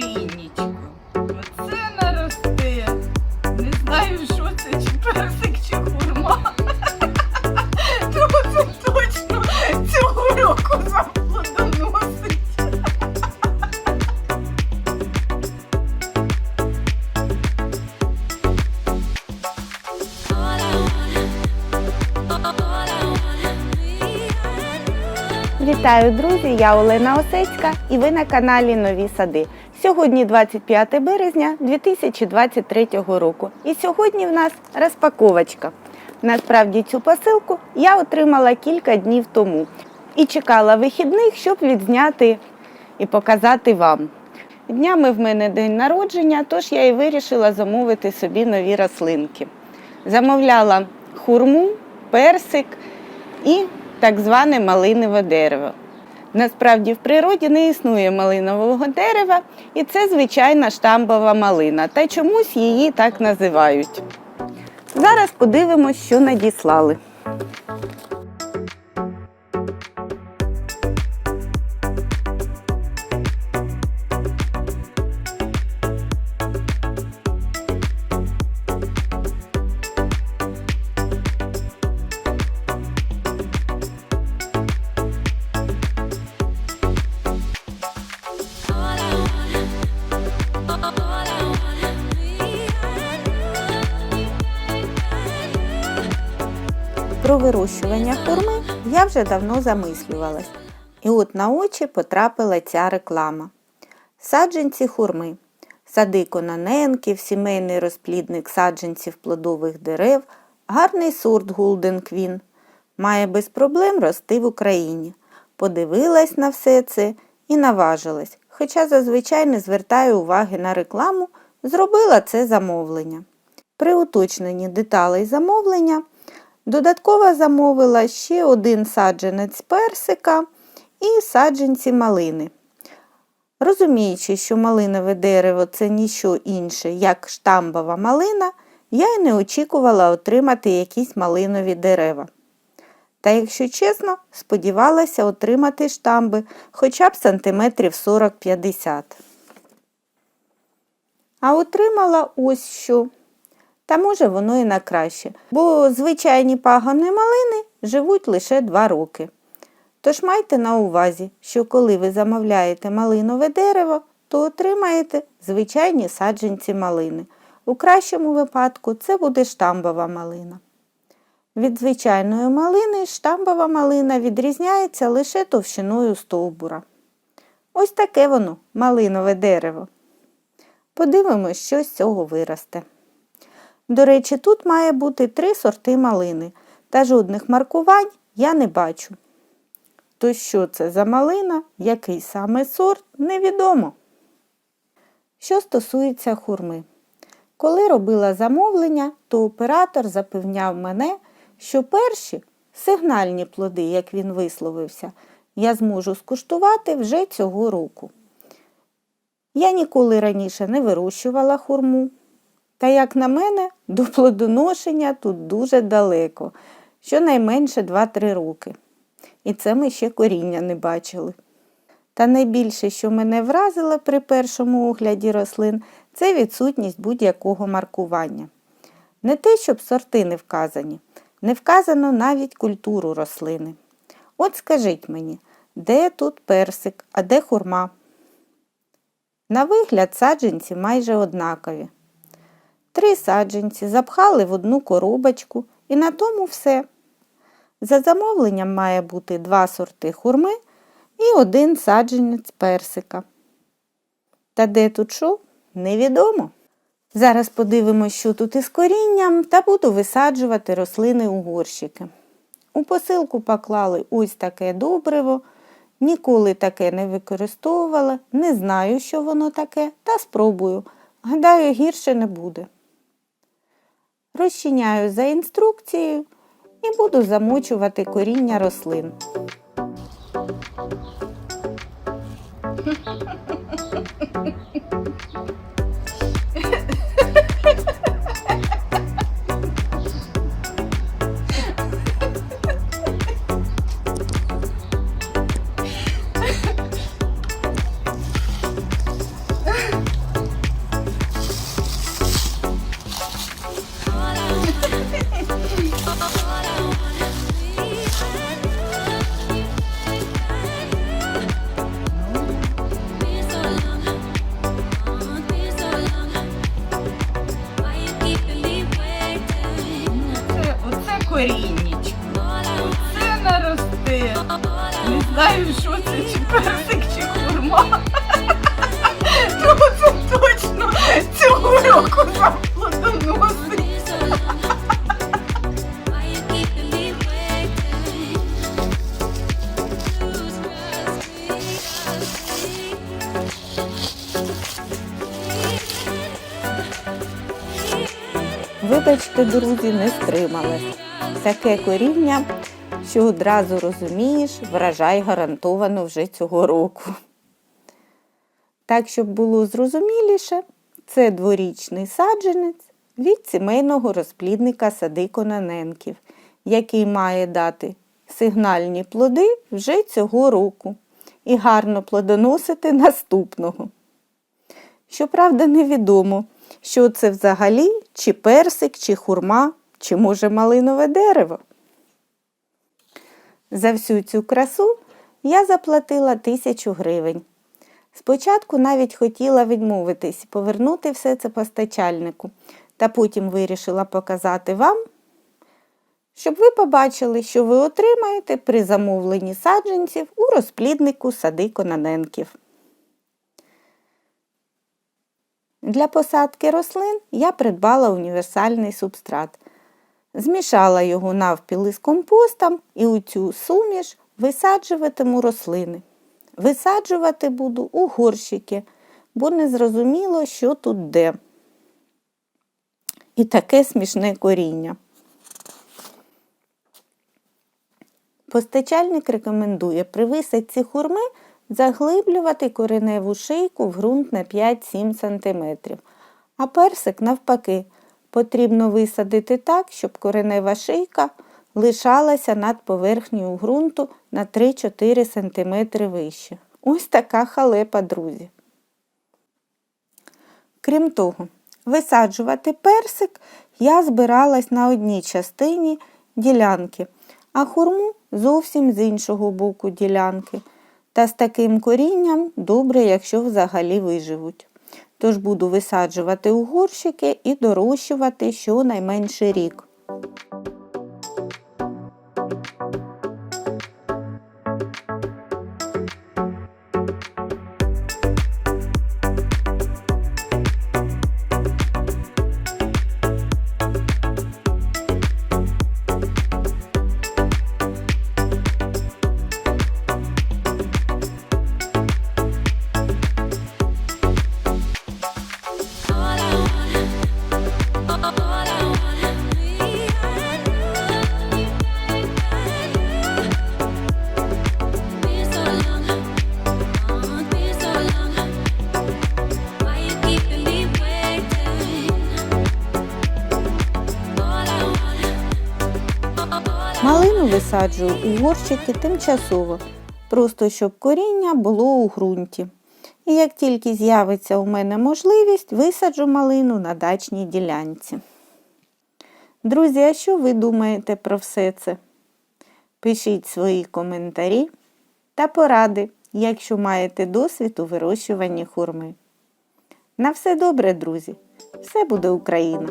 коріннячко. Вітаю, друзі! Я Олена Осецька і ви на каналі Нові Сади. Сьогодні 25 березня 2023 року. І сьогодні в нас розпаковочка. Насправді цю посилку я отримала кілька днів тому і чекала вихідних, щоб відзняти і показати вам. Днями в мене день народження, тож я і вирішила замовити собі нові рослинки. Замовляла хурму, персик і так зване малинове дерево. Насправді в природі не існує малинового дерева, і це звичайна штамбова малина, та чомусь її так називають. Зараз подивимось, що надіслали. Про вирощування хурми я вже давно замислювалась. І от на очі потрапила ця реклама. Саджанці хурми. Сади Кононенків, сімейний розплідник саджанців плодових дерев, гарний сорт Голден Квін. Має без проблем рости в Україні. Подивилась на все це і наважилась, хоча зазвичай не звертаю уваги на рекламу, зробила це замовлення. При уточненні деталей замовлення Додатково замовила ще один саджанець персика і саджанці малини. Розуміючи, що малинове дерево це ніщо інше, як штамбова малина, я й не очікувала отримати якісь малинові дерева. Та, якщо чесно, сподівалася отримати штамби хоча б сантиметрів 40-50. А отримала ось що. Та може воно і на краще, бо звичайні пагони малини живуть лише 2 роки. Тож майте на увазі, що коли ви замовляєте малинове дерево, то отримаєте звичайні саджанці малини. У кращому випадку це буде штамбова малина. Від звичайної малини штамбова малина відрізняється лише товщиною стовбура. Ось таке воно малинове дерево. Подивимось, що з цього виросте. До речі, тут має бути три сорти малини, та жодних маркувань я не бачу. То що це за малина, який саме сорт, невідомо. Що стосується хурми. Коли робила замовлення, то оператор запевняв мене, що перші сигнальні плоди, як він висловився, я зможу скуштувати вже цього року. Я ніколи раніше не вирощувала хурму. Та, як на мене, до плодоношення тут дуже далеко, щонайменше 2-3 роки. І це ми ще коріння не бачили. Та найбільше, що мене вразило при першому огляді рослин, це відсутність будь-якого маркування. Не те, щоб сорти не вказані, не вказано навіть культуру рослини. От скажіть мені, де тут персик, а де хурма? На вигляд саджанці майже однакові. Три саджанці запхали в одну коробочку і на тому все. За замовленням має бути два сорти хурми і один саджанець персика. Та де тут що, невідомо. Зараз подивимося, що тут із корінням, та буду висаджувати рослини у горщики. У посилку поклали ось таке добриво. Ніколи таке не використовувала, не знаю, що воно таке, та спробую. Гадаю, гірше не буде розчиняю за інструкцією і буду замочувати коріння рослин. Вибачте, друзі, не стрималась. Таке коріння, що одразу розумієш, врожай гарантовано вже цього року. Так, щоб було зрозуміліше, це дворічний саджанець від сімейного розплідника сади Кононенків, який має дати сигнальні плоди вже цього року і гарно плодоносити наступного. Щоправда, невідомо, що це взагалі, чи персик, чи хурма, чи може малинове дерево. За всю цю красу я заплатила тисячу гривень. Спочатку навіть хотіла відмовитись повернути все це постачальнику, та потім вирішила показати вам, щоб ви побачили, що ви отримаєте при замовленні саджанців у розпліднику сади Кононенків. Для посадки рослин я придбала універсальний субстрат. Змішала його навпіл із компостом і у цю суміш висаджуватиму рослини. Висаджувати буду у горщики, бо не зрозуміло, що тут де. І таке смішне коріння. Постачальник рекомендує при висадці хурми заглиблювати кореневу шийку в ґрунт на 5-7 см. А персик, навпаки, потрібно висадити так, щоб коренева шийка лишалася над поверхнею ґрунту на 3-4 см вище. Ось така халепа, друзі. Крім того, висаджувати персик я збиралась на одній частині ділянки, а хурму зовсім з іншого боку ділянки. Та з таким корінням добре, якщо взагалі виживуть. Тож буду висаджувати у горщики і дорощувати щонайменше рік. Висаджую у тимчасово, просто щоб коріння було у ґрунті. І як тільки з'явиться у мене можливість, висаджу малину на дачній ділянці. Друзі, а що ви думаєте про все це? Пишіть свої коментарі та поради, якщо маєте досвід у вирощуванні хурми. На все добре, друзі! Все буде Україна!